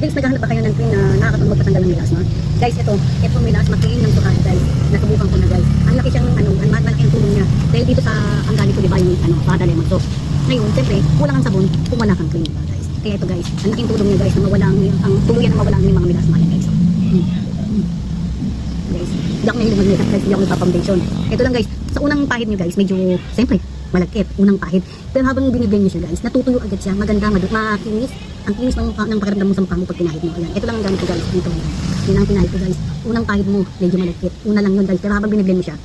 Guys, naghahanap ba kayo ng cream na nakakatulong magpatanggal ng milasma? Guys, ito, ito milasma cream ng sukat, guys. Nasubukan ko na, guys. Ang laki siyang, ano, ang malaki ang tulong niya. Dahil dito sa, ang galing ko, di ba, yung, ano, Fada Lemon Soap. Ngayon, siyempre, kulang ang sabon kung wala kang cream, diba, guys? Kaya ito, guys, ang laking tulong niya, guys, na mawala ang, ang tuluyan na mawala ang mga milasma, yan, guys. Hmm. Hmm. Guys, hindi ako mahilig mag-makeup, guys, hindi ako nagpa-foundation. Ito lang, guys, sa unang pahid niyo, guys, medyo, siyempre, malagkit, unang pahid. Pero habang biniblend niyo siya, guys, natutuyo agad siya, maganda, madu- makinis, ang kinis ng, ng pakiramdam mo sa mukha mo pag pinahid mo. Ayan. Ito lang ang gamit ko guys. Dito. Yan ang pinahid ko guys. Unang pahid mo, medyo malagkit. Una lang yun guys. Pero habang biniblend mo siya,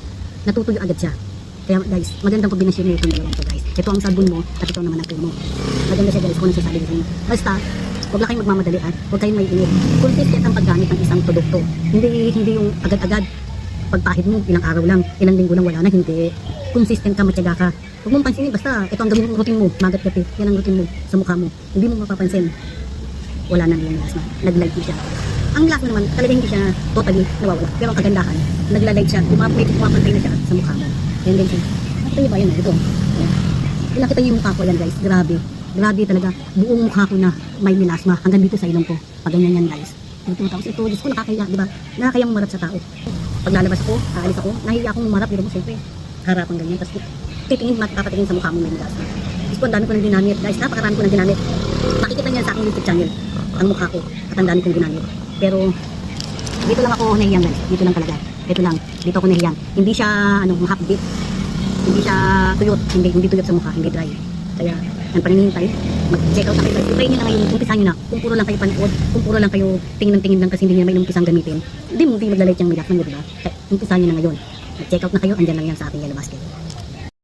natutuyo agad siya. Kaya guys, magandang kombinasyon nito yung dalawang to guys. Ito ang sabon mo, at ito naman ang cream mo. Maganda siya guys, kung ano sasabi ko. Basta, huwag lang kayong magmamadali at huwag kayong may init. Consistent ang paggamit ng isang produkto. Hindi hindi yung agad-agad pagpahid mo, ilang araw lang, ilang linggo lang wala na, hindi. Consistent ka, matyaga ka. Huwag mong pansinin, basta ito ang gawin mong routine mo, magat gabi, yan ang routine mo sa mukha mo. Hindi mo mapapansin, wala nang yung lasma. Nag-light mo siya. Ang lasma naman, talaga hindi siya totally nawawala. Pero ang kagandahan, nagla-light siya, pumapay, pumapantay na siya sa mukha mo. Yan din siya. Nakita niyo ba yan? Ito. Yan. Nakita niyo yung mukha ko yan guys. Grabe. Grabe talaga. Buong mukha ko na may milasma. Hanggang dito sa ilong ko. Pag ganyan yan guys. Dito tapos ito, Diyos ko nakakaya, di ba? Nakakayang marap sa tao. Pag lalabas ako, aalis ako, nahiya akong marap, pero mo siyempre, harapang ganyan. Tapos titingin, matapatingin sa mukha mo may milasma. Diyos ko, ang dami ko nang ginamit. Guys, napakarami ko nang ginamit. Makikita niyan sa aking YouTube channel ang mukha ko at ang dami kong ginamit. Pero dito lang ako nahiyang guys. Dito lang talaga. Dito lang. Dito ako nahiyang. Hindi siya ano, mahapbit. Hindi siya tuyot. Hindi, hindi tuyot sa mukha. Hindi dry. Kaya ang paninihintay, mag-check out na kayo guys. Try nyo na ngayon. Umpisahan nyo na. Kung puro lang kayo panood, kung puro lang kayo tingin ng tingin lang kasi hindi nyo naman umpisang gamitin, hindi mo hindi maglalait yung milak ng diba? Umpisahan nyo na ngayon. Mag-check out na kayo. Andyan lang yan sa ating yellow basket.